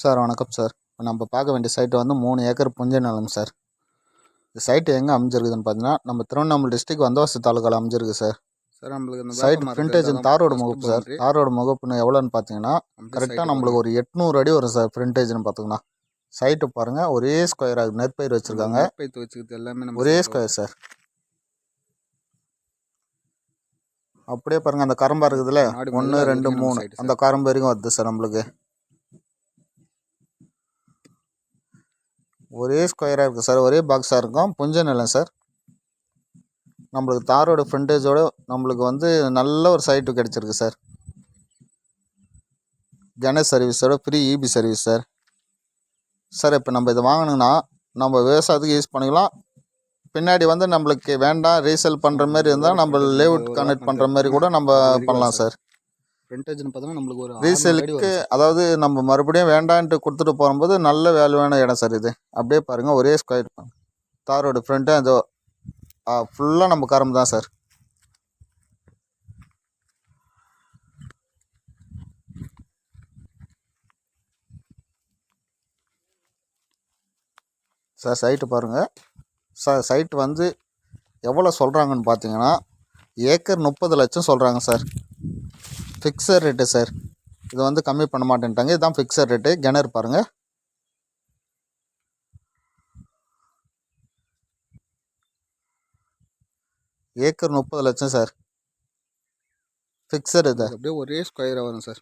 Sir வணக்கம் sir. இப்போ நம்ம பார்க்க வேண்டிய சைட்டு வந்து மூணு ஏக்கர் புஞ்சை நிலம் சார். இந்த சைட்டு எங்கே அமைஞ்சிருக்குதுன்னு பார்த்தீங்கன்னா நம்ம திருவண்ணாமலை டிஸ்ட்ரிக் வந்தவாசி தாலுக்காவில் அமைஞ்சிருக்கு சார். சார் நம்மளுக்கு இந்த சைட் ஃப்ரண்டேஜ் தாரோட முகப்பு சார். தாரோட முகப்புன்னு எவ்வளோன்னு பார்த்தீங்கன்னா கரெக்டாக நம்மளுக்கு ஒரு எட்நூறு அடி வரும் சார் ஃப்ரண்டேஜ்னு பார்த்திங்கன்னா சைட்டு பாருங்கள் ஒரே ஸ்கொயர் ஆகுது நெற்பயிர் வச்சுருக்காங்க. நெற்பயிர் வச்சுக்கிறது எல்லாமே ஒரே ஸ்கொயர் சார். அப்படியே பாருங்கள் அந்த கரம்பா இருக்குதுல்ல? ஒன்று ரெண்டு மூணு. அந்த கரம்பு வரைக்கும் வருது சார் நம்மளுக்கு. ஒரே ஸ்கொயராக இருக்குது சார் ஒரே பாக்ஸாக இருக்கும். புஞ்ச நிலம் சார் நம்மளுக்கு தாரோட ஃப்ரண்டேஜோட நம்மளுக்கு வந்து நல்ல ஒரு சைட்டு கிடச்சிருக்கு sir Ganesh சர்வீஸோட free EB service sir sir இப்போ நம்ம இதை வாங்கணும்னா நம்ம விவசாயத்துக்கு யூஸ் பண்ணிக்கலாம். பின்னாடி வந்து நம்மளுக்கு வேண்டாம் ரீசேல் பண்ணுற மாதிரி இருந்தால் நம்ம லேஅவுட் கனெக்ட் பண்ணுற மாதிரி கூட நம்ம பண்ணலாம் சார் ஃப்ரண்டேஜ்னு பார்த்தோம்னா நம்மளுக்கு ஒரு ரீசேலுக்கு அதாவது நம்ம மறுபடியும் வேண்டான்ட்டு கொடுத்துட்டு போகும்போது நல்ல வேல்யூவான இடம் சார் இது. அப்படியே பாருங்கள் ஒரே ஸ்கொயர் தாரோட ஃப்ரண்ட்டு அது ஃபுல்லாக நம்ம கரம்பு தான் சார். சார் சைட்டு பாருங்கள் சார் சைட்டு வந்து எவ்வளோ சொல்கிறாங்கன்னு பார்த்தீங்கன்னா ஏக்கர் முப்பது லட்சம் சொல்கிறாங்க சார். ஃபிக்ஸட் ரேட்டு சார் இது வந்து கம்மி பண்ண மாட்டேன்ட்டாங்க. இதுதான் ஃபிக்ஸட் ரேட்டு கிணறு பாருங்கள் ஏக்கர் முப்பது லட்சம் சார் ஃபிக்ஸட் இது. அப்படியே ஒரே ஸ்கொயராக வரும் சார்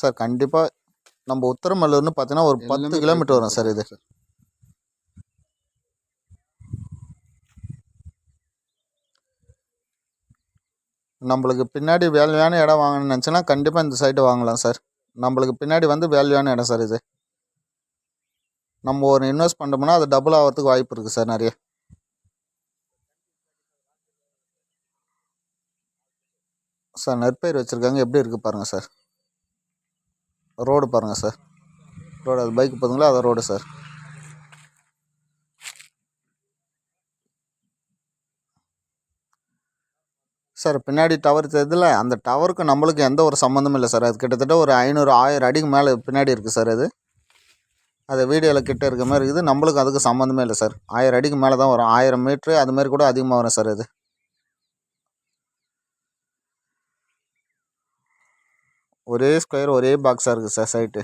சார் கண்டிப்பாக நம்ம உத்தரமல்லூர்னு பார்த்தீங்கன்னா ஒரு பத்து கிலோமீட்டர் வரும் சார் இது. நம்மளுக்கு பின்னாடி வேல்யூவான இடம் வாங்கணும்னு நினச்சின்னா கண்டிப்பாக இந்த சைட்டு வாங்கலாம் சார் நம்மளுக்கு பின்னாடி வந்து வேல்யூவான இடம் சார் இது. நம்ம ஒரு இன்வெஸ்ட் பண்ணோம்னா அது டபுள் ஆகிறதுக்கு வாய்ப்பு இருக்குது சார் நிறைய. சார் நெற்பயிர் வச்சுருக்காங்க. எப்படி இருக்குது பாருங்கள் சார் ரோடு பாருங்கள் சார் ரோடு அது பைக் போதுங்களா? அது ரோடு சார் சார் பின்னாடி டவர் தெரியுதுல அந்த டவருக்கு நம்மளுக்கு எந்த ஒரு சம்மந்தமும் இல்லை சார். அது கிட்டத்தட்ட ஒரு ஐநூறு ஆயிரம் அடிக்கு மேலே பின்னாடி இருக்குது சார் அது. அது வீடியோவில் கிட்ட இருக்க மாதிரி இருக்குது. நம்மளுக்கு அதுக்கு சம்மந்தமே இல்லை சார். ஆயிரம் அடிக்கு மேலே தான் வரும். ஆயிரம் மீட்ரு அதுமாரி கூட அதிகமாக வரும் சார் இது ஒரே ஸ்கொயர் ஒரே பாக்ஸாக இருக்குது சார் சைட்டு